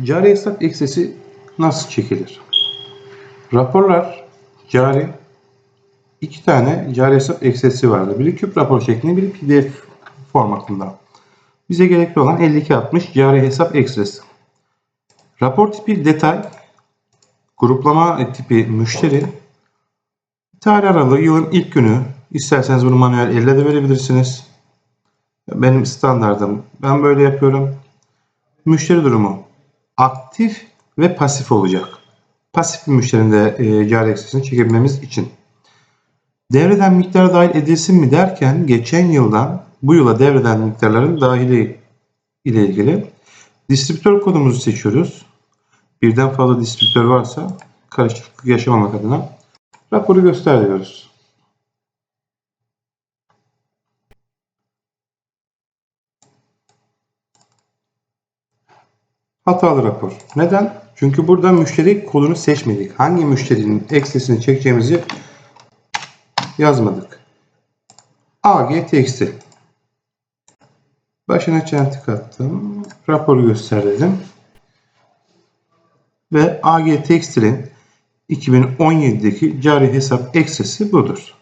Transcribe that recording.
Cari hesap eksesi nasıl çekilir? Raporlar cari iki tane cari hesap eksesi vardı. Biri küp rapor şeklinde, biri pdf formatında. Bize gerekli olan 5260 cari hesap ekstresi. Rapor tipi detay, gruplama tipi müşteri, tarih aralığı yılın ilk günü. İsterseniz bunu manuel elle de verebilirsiniz. Benim standardım. Ben böyle yapıyorum. Müşteri durumu aktif ve pasif olacak. Pasif bir müşterinin de e, cari eksisini çekebilmemiz için. Devreden miktar dahil edilsin mi derken geçen yıldan bu yıla devreden miktarların dahili ile ilgili distribütör kodumuzu seçiyoruz. Birden fazla distribütör varsa karışıklık yaşamamak adına raporu göster diyoruz. Hatalı rapor. Neden? Çünkü burada müşteri kodunu seçmedik. Hangi müşterinin eksesini çekeceğimizi yazmadık. AG tekstil. Başına çentik attım. Raporu göster dedim. Ve AG Tekstil'in 2017'deki cari hesap eksesi budur.